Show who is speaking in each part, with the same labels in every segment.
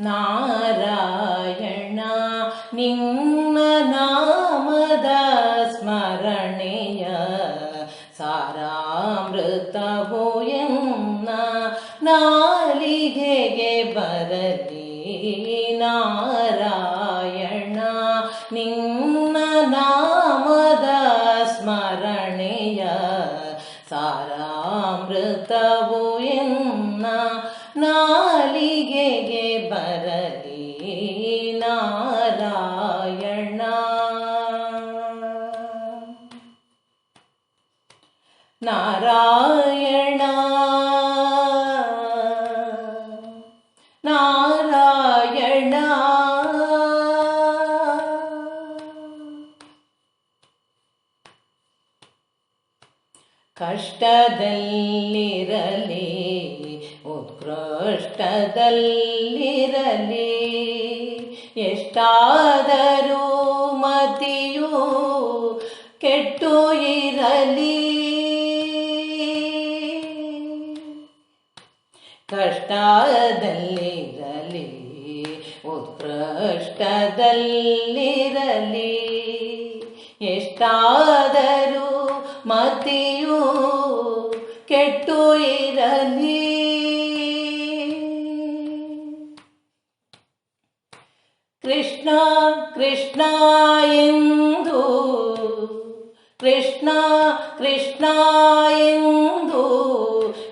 Speaker 1: ನಾರಾಯಣ, ನಿನ್ನ ನಾಮದ ಸ್ಮರಣೆಯ ಸಾರಾಮೃತವು ಎನ್ನ ನಾಲಿಗೆಗೆ ಬರಲಿ. ನಾರಾಯಣ, ನಿನ್ನ ನಾಮದ ಸ್ಮರಣೆಯ ಸಾರಾಮೃತವು ಎನ್ನ ನಾಲಿಗೆಗೆ ಬರಲಿ ನಾರಾಯಣ ನಾರಾಯಣ ಕಷ್ಟದಲ್ಲಿರಲಿ ಉತ್ಕೃಷ್ಟದಲ್ಲಿರಲಿ. ಎಷ್ಟಾದರೂ ಮತಿಯು ಕೆಟ್ಟು ಇರಲಿ. ಕಷ್ಟದಲ್ಲಿರಲಿ ಉತ್ಕೃಷ್ಟದಲ್ಲಿರಲಿ. ಎಷ್ಟಾದರೂ ಕೆಟ್ಟು ಇರಲಿ. ಕೃಷ್ಣ ಕೃಷ್ಣ ಎಂದು ಕೃಷ್ಣ ಕೃಷ್ಣ ಎಂದು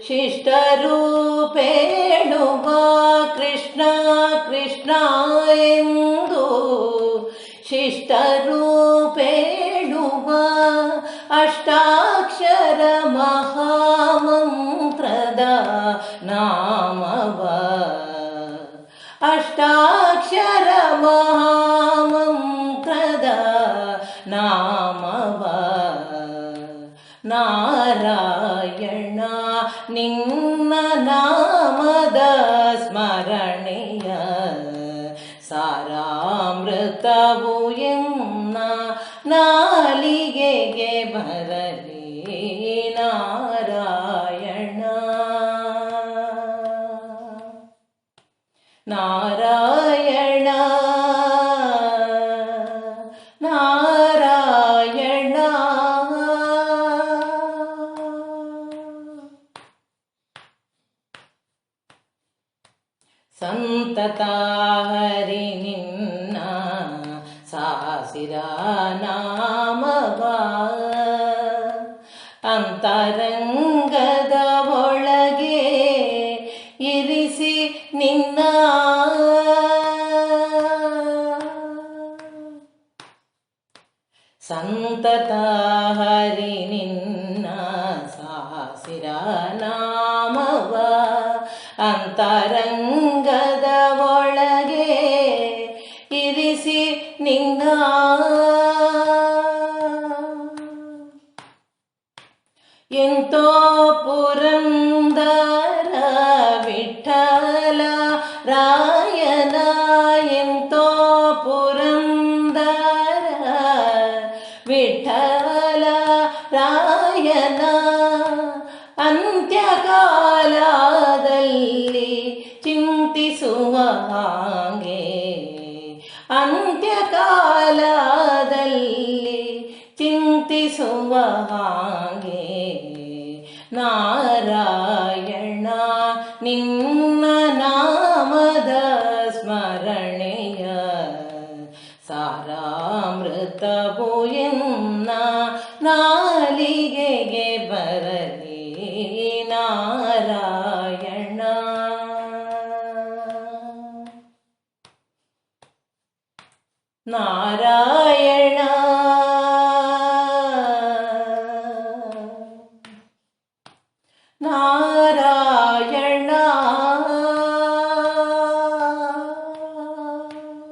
Speaker 1: ಶಿಷ್ಟರು ಪೇಳುವ ಕೃಷ್ಣ ಕೃಷ್ಣ ಎಂದು ಶಿಷ್ಟರು ಪೇಳುವ ಅಷ್ಟಾಕ್ಷರ ಮಹಾಮಂತ್ರದ अष्टाक्षरमहामन्त्रद नामव नारायण निन्न नामद स्मरणीय सारामृतवु ಸಂತತ ಹರಿ ನಿನ್ನ ಸಾಸಿರ ನಾಮವ ಅಂತರಂಗದ ಒಳಗೆ ಇರಿಸಿ ನಿನ್ನ. ಸಂತತ ಹರಿ ನಿನ್ನ ಸಾಸಿರ ನಾಮವ ಎಂತೋ ಪುರಂದರ ವಿಠಲ ರಾಯನ ಎಂತೋ ಪುರಂದರ ವಿಠಲ ರಾಯನ ಅಂತ್ಯಕಾಲದಲ್ಲಿ ಚಿಂತಿಸುವ ಹಾಗೆ ಅಂತ್ಯಕಾಲದಲ್ಲಿ ಚಿಂತಿಸುವ ಹಾಗೆ ನಿನ್ನ ನಾಮದ ಸ್ಮರಣೆಯ ಸಾರಾಮೃತವು ಎನ್ನ ನಾಲಿಗೆಗೆ ಬರಲಿ ನಾರಾಯಣ ನಾರಾಯಣ ನಾರಾಯಣ